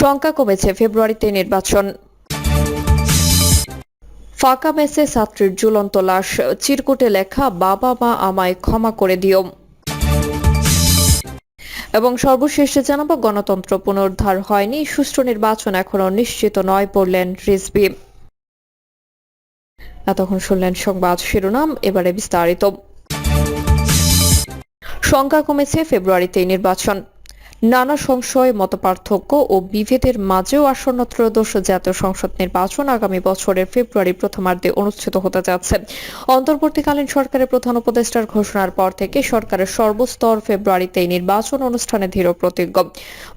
সংখ্যা কমেছে ফেব্রুয়ারিতে নির্বাচন। ফাঁকা মেসে ছাত্রীর ঝুলন্ত লাশ, চিরকুটে লেখা, বাবা মা আমায় ক্ষমা করে দিও। এবং সর্বশেষে জানাব, গণতন্ত্র পুনরুদ্ধার হয়নি, সুষ্ঠু নির্বাচন এখনও নিশ্চিত নয় পড়লেন রিজবি এতক্ষণ শুনলেন সংবাদ শিরোনাম, এবারে বিস্তারিত। সংখ্যা কমেছে ফেব্রুয়ারিতে নির্বাচন। নানা সংশয়, মতপার্থক্য ও বিভেদের মাঝেও আসন্ন ত্রয়োদশ জাতীয় সংসদ নির্বাচন আগামী বছরের ফেব্রুয়ারি প্রথমার্ধে অনুষ্ঠিত হতে যাচ্ছে। অন্তর্বর্তীকালীন সরকারের প্রধান উপদেষ্টার ঘোষণার পর থেকে সরকারের সর্বস্তর ফেব্রুয়ারিতে নির্বাচন অনুষ্ঠানে দৃঢ় প্রতিজ্ঞ।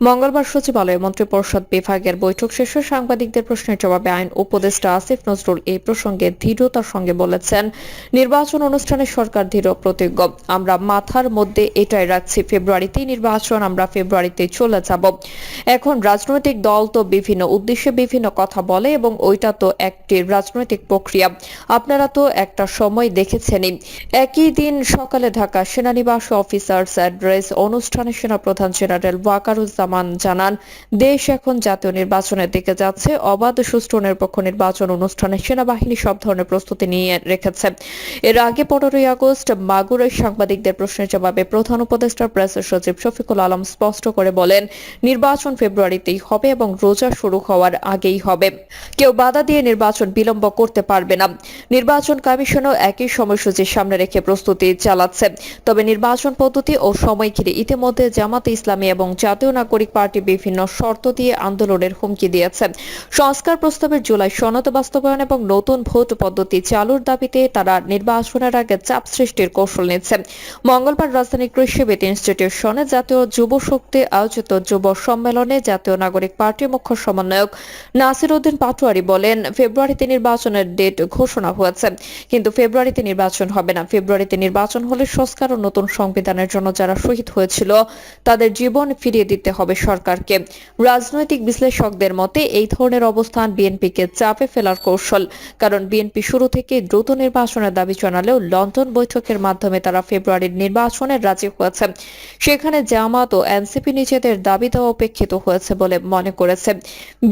মঙ্গলবার সচিবালয়ে মন্ত্রিপরিষদ বিভাগের বৈঠক শেষে সাংবাদিকদের প্রশ্নের জবাবে আইন উপদেষ্টা আসিফ নজরুল এই প্রসঙ্গে দৃঢ়তার সঙ্গে বলেছেন, নির্বাচন অনুষ্ঠানে সরকার দৃঢ় প্রতিজ্ঞ। আমরা মাথার মধ্যে এটাই রাখছি, ফেব্রুয়ারিতেই নির্বাচন, আমরা ফেব্রুয়ারিতে চলে যাব। এখন রাজনৈতিক দল তো বিভিন্ন উদ্দেশ্যে বিভিন্ন কথা বলে এবং ওইটা তো একটি রাজনৈতিক প্রক্রিয়া। আপনারা তো একটা সময় দেখেছেনই। একই দিন সকালে ঢাকা সেনানিবাস অফিসার্স অ্যাড্রেস অনুষ্ঠানে সেনাপ্রধান জেনারেল ওয়াকারুজ্জামান জানান, দেশ এখন জাতীয় নির্বাচনের দিকে যাচ্ছে। অবাধ সুষ্ঠু নিরপেক্ষ নির্বাচন অনুষ্ঠানে সেনাবাহিনী সব ধরনের প্রস্তুতি নিয়ে রেখেছে। এর আগে পনেরোই আগস্ট মাগুরায় সাংবাদিকদের প্রশ্নের জবাবে প্রধান উপদেষ্টা প্রেস সচিব শফিকুল আলম স্পষ্ট করে বলেন, নির্বাচন ফেব্রুয়ারিতেই হবে এবং রোজা শুরু হওয়ার আগেই হবে। কেউ বাধা দিয়ে নির্বাচন বিলম্ব করতে পারবে না। নির্বাচন কমিশনও একই সময়সূচি সামনে রেখে প্রস্তুতি চালাচ্ছে। তবে নির্বাচন পদ্ধতি ও সময় ঘিরে ইতিমধ্যে জামাতে ইসলামী এবং জাতীয় নাগরিক পার্টি বিভিন্ন শর্ত দিয়ে আন্দোলনের হুমকি দিয়েছে। সংস্কার প্রস্তাবের জুলাই সনদ বাস্তবায়ন এবং নতুন ভোট পদ্ধতি চালুর দাবিতে তারা নির্বাচনের আগে চাপ সৃষ্টির কৌশল নিচ্ছে। মঙ্গলবার রাজধানী কৃষিবিদ ইনস্টিটিউশনে জাতীয় যুব শক্তি আয়োজিত যুব সম্মেলনে জাতীয় নাগরিক পার্টির মুখ্য সমন্বয়ক নাসির উদ্দিন পাটোয়ারি বলেন, ফেব্রুয়ারিতে নির্বাচনের ডেট ঘোষণা হয়েছে। কিন্তু ফেব্রুয়ারিতে নির্বাচন হবে না। ফেব্রুয়ারিতে নির্বাচন হলে সংস্কার ও নতুন সংবিধানের জন্য যারা শহীদ হয়েছিল, তাদের জীবন ফিরিয়ে দিতে হবে সরকারকে। রাজনৈতিক বিশ্লেষকদের মতে, এই ধরনের অবস্থান বিএনপিকে চাপে ফেলার কৌশল। কারণ বিএনপি শুরু থেকে দ্রুত নির্বাচনের দাবি জানালেও লন্ডন বৈঠকের মাধ্যমে তারা ফেব্রুয়ারির নির্বাচনের রাজি হয়েছে। সেখানে জামাত ও এনসিপি নিজেদের দাবি দেওয়া উপেক্ষিত হয়েছে বলে মনে করেছে।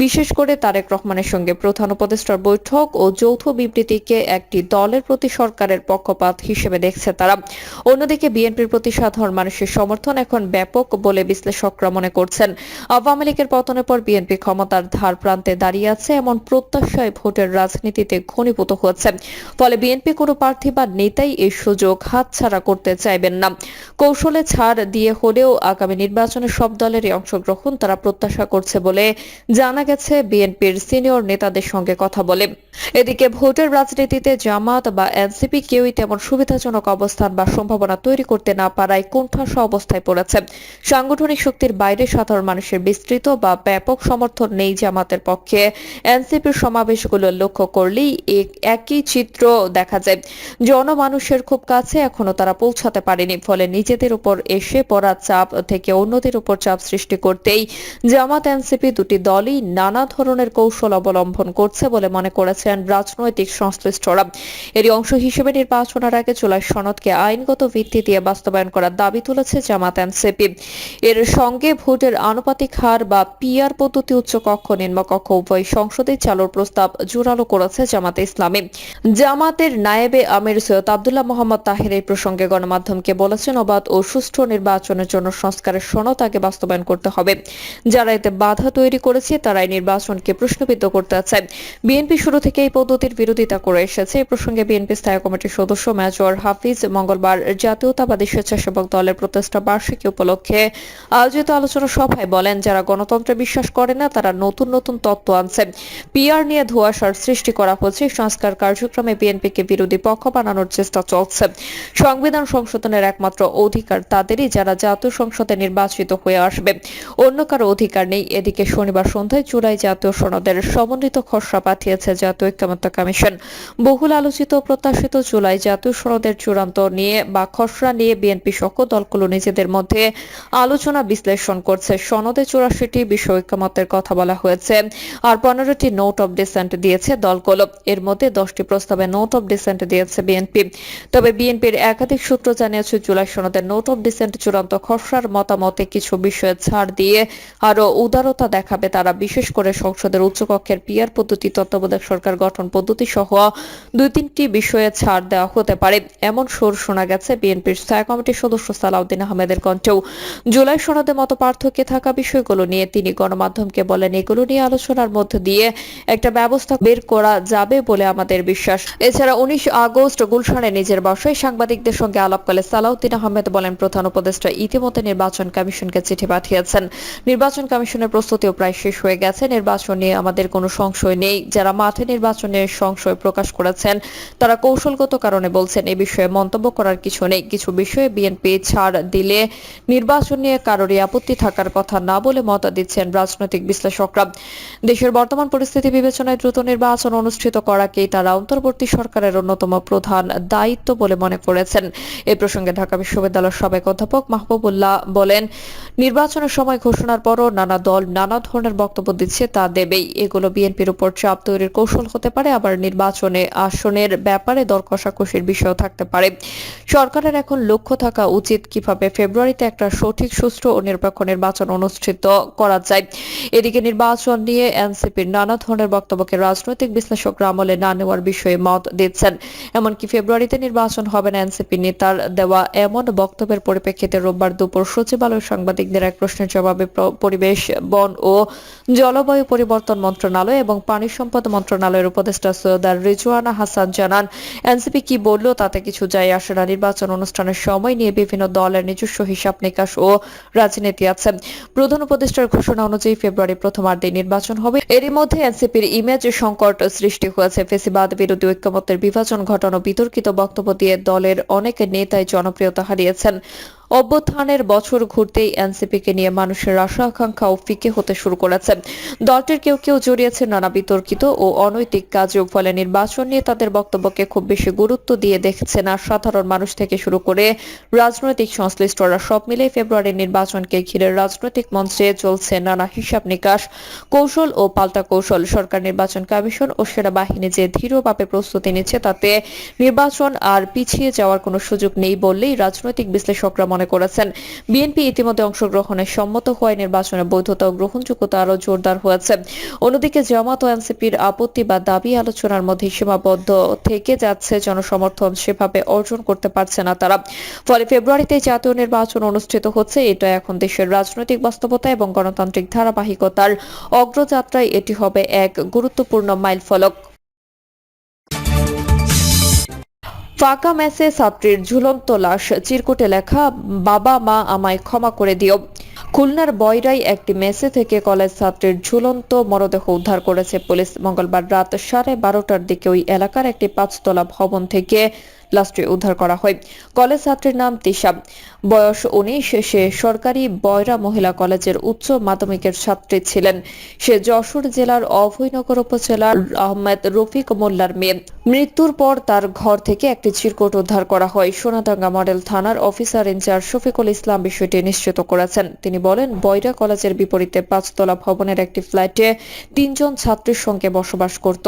বিশেষ করে তারেক রহমানের সঙ্গে প্রধান উপদেষ্টার বৈঠক ও যৌথ বিবৃতিকে একটি দলের প্রতি সরকারের পক্ষপাত হিসেবে দেখছে তারা। অন্যদিকে বিএনপির প্রতি সাধারণ মানুষের সমর্থন এখন ব্যাপক বলে বিশ্লেষকরা মনে করছেন। আওয়ামী লীগের পতনের পর বিএনপি ক্ষমতার ধার প্রান্তে দাঁড়িয়ে আছে এমন প্রত্যাশায় ভোটের রাজনীতিতে ঘনীভূত হচ্ছে ফলে বিএনপি কোনো প্রার্থী বা নেতাই এই সুযোগ হাতছাড়া করতে চাইবেন না। কৌশলে ছাড় দিয়ে হলেও আগামী নির্বাচনে সব দলেরই অংশগ্রহণ তারা প্রত্যাশা করছে বলে জানা গেছে বিএনপির সিনিয়র নেতাদের সঙ্গে কথা বলে। এদিকে ভোটের রাজনীতিতে জামাত বা এনসিপি কেউই তেমন সুবিধাজনক অবস্থান বা সম্ভাবনা তৈরি করতে না পারায় কোণঠাসা অবস্থায় পড়েছে। সাংগঠনিক শক্তির বাইরে সাধারণ মানুষের বিস্তৃত বা ব্যাপক সমর্থন নেই জামাতের পক্ষে। এনসিপির সমাবেশগুলো লক্ষ্য করলেই এক- একই চিত্র দেখা যায়। জনমানুষের খুব কাছে এখনও তারা পৌঁছাতে পারেনি, ফলে নিজেদের উপর এসে পড়া চাপ থেকে অন্যদের উপর চাপ সৃষ্টি করতেই জামাত এনসিপি দুটি দলই নানা ধরনের কৌশল অবলম্বন করছে বলে মনে করেছেন রাজনৈতিক সংশ্লিষ্টরা। এরই অংশ হিসেবে নির্বাচনের আগে জুলাই সনদকে আইনগত ভিত্তি দিয়ে বাস্তবায়ন করার দাবি তুলেছে জামাত এনসিপি। এর সঙ্গে ভোটের আনুপাতিক হার বা পিআর পদ্ধতি উচ্চ কক্ষ, নিম্নকক্ষ, উভয় সংসদে চালুর প্রস্তাব জোরালো করেছে জামাতে ইসলামী। জামাতের নায়েবে আমির সৈয়দ আবদুল্লাহ মোহাম্মদ তাহের এই প্রসঙ্গে গণমাধ্যমকে বলেছেন, অবাধ ও সুষ্ঠু নির্বাচনের জন্য সংস্কারের সনদ আগে বাস্তবায়ন করতে হবে। যারা এতে বাধা তৈরি করেছে তারা এই নির্বাচনকে প্রশ্নবিদ্ধ করতে চায় বিএনপি শুরু থেকে এই পদ্ধতির বিরোধিতা করে এসেছে। এই প্রসঙ্গে বিএনপি স্থায়ী কমিটির সদস্য মেজর হাফিজ মঙ্গলবার জাতীয়তাবাদী স্বেচ্ছাসেবক দলের প্রতিষ্ঠা বার্ষিকী উপলক্ষে আয়োজিত আলোচনা সভায় বলেন, যারা গণতন্ত্রে বিশ্বাস করে না, তারা নতুন নতুন তত্ত্ব আনছে। পিআর নিয়ে ধোঁয়াশার সৃষ্টি করা হচ্ছে। সংস্কার কার্যক্রমে বিএনপিকে বিরোধী পক্ষ বানানোর চেষ্টা চলছে। সংবিধান সংশোধনের একমাত্র অধিকার তাদেরই। যারা জাতীয় সংসদে নির্বাচিত হয়ে আসবে। অন্য কারও অধিকার নেই। এদিকে শনিবার সন্ধ্যায় জুলাই জাতীয় সনদের সমন্বিত খসড়া পাঠিয়েছে জাতীয় ঐক্যমত্য কমিশন। বহুল আলোচিত প্রত্যাশিত জুলাই জাতীয় সনদের চূড়ান্ত নিয়ে বা খসড়া নিয়ে বিএনপি সহ দলগুলো নিজেদের মধ্যে আলোচনা বিশ্লেষণ করছে। সনদে চুরাশিটি বিষয় ঐক্যমতের কথা বলা হয়েছে। আর পনেরোটি নোট অব ডিসেন্ট দিয়েছে দলগুলো। এর মধ্যে দশটি প্রস্তাবে নোট অব ডিসেন্ট দিয়েছে বিএনপি। তবে বিএনপির একাধিক সূত্র জানিয়েছে, জুলাই সনদের নোট অব ডিসেন্ট চূড়ান্ত খসড়ার মতামতে কিছু বিষয়ে ছাড় দিয়ে আরও উদারতা দেখাবে তারা। বিশেষ করে সংসদের উচ্চকক্ষের পিয়ার পদ্ধতি, তত্ত্বাবধায়ক সরকার গঠন পদ্ধতি সহ দুই তিনটি বিষয়ে ছাড় দেওয়া হতে পারে। এমন সুর শোনা গেছে বিএনপির স্থায়ী কমিটির সদস্য সালাউদ্দিন আহমেদের কণ্ঠেও। জুলাই সনদে মত পার্থক্যে থাকা বিষয়গুলো নিয়ে তিনি গণমাধ্যমকে বলেন, এগুলো নিয়ে আলোচনার মধ্যে দিয়ে একটা ব্যবস্থা বের করা যাবে বলে আমাদের বিশ্বাস। এছাড়া উনিশ আগস্ট গুলশানে নিজের বাসায় সাংবাদিকদের সঙ্গে আলাপকালে সালাউদ্দিন আহমেদ বলেন, প্রধান উপদেষ্টা ইতিমধ্যে নির্বাচন কমিশনকে চিঠি পাঠিয়েছেন। নির্বাচন কমিশনের প্রস্তুতিও প্রায় শেষ হয়ে গেছে। নির্বাচন নিয়ে আমাদের কোনো সংশয় নেই। যারা মাঠে নির্বাচনের সংশয় প্রকাশ করেছেন, তারা কৌশলগত কারণে বলছেন, এ বিষয়ে মন্তব্য করার কিছু নেই। কিছু বিষয়ে বিএনপি ছাড় দিলে নির্বাচন নিয়ে কারোরই আপত্তি থাকার কথা না বলে মত দিচ্ছেন রাজনৈতিক বিশ্লেষকরা। দেশের বর্তমান পরিস্থিতি বিবেচনায় দ্রুত নির্বাচন অনুষ্ঠিত করাকেই তারা অন্তর্বর্তী সরকারের অন্যতম প্রধান দায়িত্ব বলে মনে করেছেন। এ প্রসঙ্গে ঢাকা বিশ্ববিদ্যালয়ের সাবেক অধ্যাপক মাহবুবুল্লাহ বলেন নির্বাচনের সময় ঘোষণার পরও নানা দল নানা ধরনের বক্তব্য দিচ্ছে তা দেবেই। এগুলো বিএনপির উপর চাপ তৈরির কৌশল হতে পারে, আবার নির্বাচনে আসনের ব্যাপারে দর কষাকষির বিষয় থাকতে পারে। সরকারের এখন লক্ষ্য থাকা উচিত কীভাবে ফেব্রুয়ারিতে একটা সঠিক, সুষ্ঠু ও নিরপেক্ষ নির্বাচন অনুষ্ঠিত করা যায়। এদিকে নির্বাচন নিয়ে এনসিপির নানা ধরনের বক্তব্যকে রাজনৈতিক বিশ্লেষকরা আমলে না নেওয়ার বিষয়ে মত দিচ্ছেন। এমনকি ফেব্রুয়ারিতে নির্বাচন হবে না এনসিপি নেতার দেওয়া এমন বক্তব্যের পরিপ্রেক্ষিতে রোববার দুপুর সচিবালয় সাংবাদিকদের এক প্রশ্নের জবাবে পরিবেশ, বন ও জলবায়ু পরিবর্তন মন্ত্রণালয় এবং পানি সম্পদ মন্ত্রণালয়ের উপদেষ্টা সৈয়দার রিজওয়ানা হাসান জানান, এনসিপি কি বলল তাতে কিছু যায় আসে না। নির্বাচন অনুষ্ঠানের সময় নিয়ে বিভিন্ন দলের নিজস্ব হিসাব নিকাশ ও রাজনীতি আছে। প্রধান উপদেষ্টার ঘোষণা অনুযায়ী ফেব্রুয়ারি প্রথমার্ধে নির্বাচন হবে। এরই মধ্যে এনসিপির ইমেজ সংকট সৃষ্টি হয়েছে। ফেসিবাদ বিরোধী ঐক্যমত্যের বিভাজন ঘটানো বিতর্কিত বক্তব্য দিয়ে দলের অনেক নেতাই জনপ্রিয়তা হারিয়েছেন। অভ্যুত্থানের বছর ঘুরতেই এনসিপিকে নিয়ে মানুষের আশা আকাঙ্ক্ষাও ফিকে হতে শুরু করেছে। দলটির কেউ কেউ জড়িয়েছে নানা বিতর্কিত ও অনৈতিক কাজেও ফলে নির্বাচন নিয়ে তাদের বক্তব্যকে খুব বেশি গুরুত্ব দিয়ে দেখছে না সাধারণ মানুষ থেকে শুরু করে রাজনৈতিক সংশ্লিষ্টরা সব মিলে ফেব্রুয়ারির নির্বাচনকে ঘিরে রাজনৈতিক মঞ্চে চলছে নানা হিসাব নিকাশ, কৌশল ও পাল্টা কৌশল। সরকার নির্বাচন কমিশন ও সেনাবাহিনী যে ধীরভাবে প্রস্তুতি নিচ্ছে তাতে নির্বাচন আর পিছিয়ে যাওয়ার কোনো সুযোগ নেই বললেই রাজনৈতিক বিশ্লেষকরা মনে করেছেন। বিএনপি ইতিমধ্যে অংশগ্রহণে সম্মত হওয়ায় নির্বাচনের বৈধতা ও গ্রহণযোগ্যতা আরও জোরদার হয়েছে। অন্যদিকে জামাত ও এনসিপির আপত্তি বা দাবি আলোচনার মধ্যে সীমাবদ্ধ থেকে যাচ্ছে জনসমর্থন, সেভাবে অর্জন করতে পারছে না তারা। ফলে ফেব্রুয়ারিতে জাতীয় নির্বাচন অনুষ্ঠিত হচ্ছে, এটা এখন দেশের রাজনৈতিক বাস্তবতা এবং গণতান্ত্রিক ধারাবাহিকতার অগ্রযাত্রায় এটি হবে এক গুরুত্বপূর্ণ মাইলফলক। ফাঁকা ম্যাচে ছাত্রীর ঝুলন্ত লাশ চিরকুটে লেখা, বাবা, মা, আমায় ক্ষমা করে দিও। খুলনার বয়রাই একটি মেসে থেকে কলেজ ছাত্রীর ঝুলন্ত মরদেহ উদ্ধার করেছে পুলিশ। মঙ্গলবার রাত সাড়ে বারোটার দিকে ওই এলাকার একটি পাঁচতলা ভবন থেকে লাশটি উদ্ধার করা হয়। কলেজ ছাত্রীর নাম তিশা। বয়স উনিশ, সে সরকারি বয়রা মহিলা কলেজের উচ্চ মাধ্যমিকের ছাত্রী ছিলেন। সে যশোর জেলার অভয়নগর উপজেলার আহমেদ রফিক মোল্লার মেয়ে। মৃত্যুর পর তার ঘর থেকে একটি চিরকুট উদ্ধার করা হয়। সোনাডাঙ্গা মডেল থানার officer in charge Shafiqul Islam বিষয়টি নিশ্চিত করেছেন। তিনি বলেন, বয়রা কলেজের বিপরীতে পাঁচতলা ভবনের একটি ফ্ল্যাটে তিনজন ছাত্রীর সঙ্গে বসবাস করত।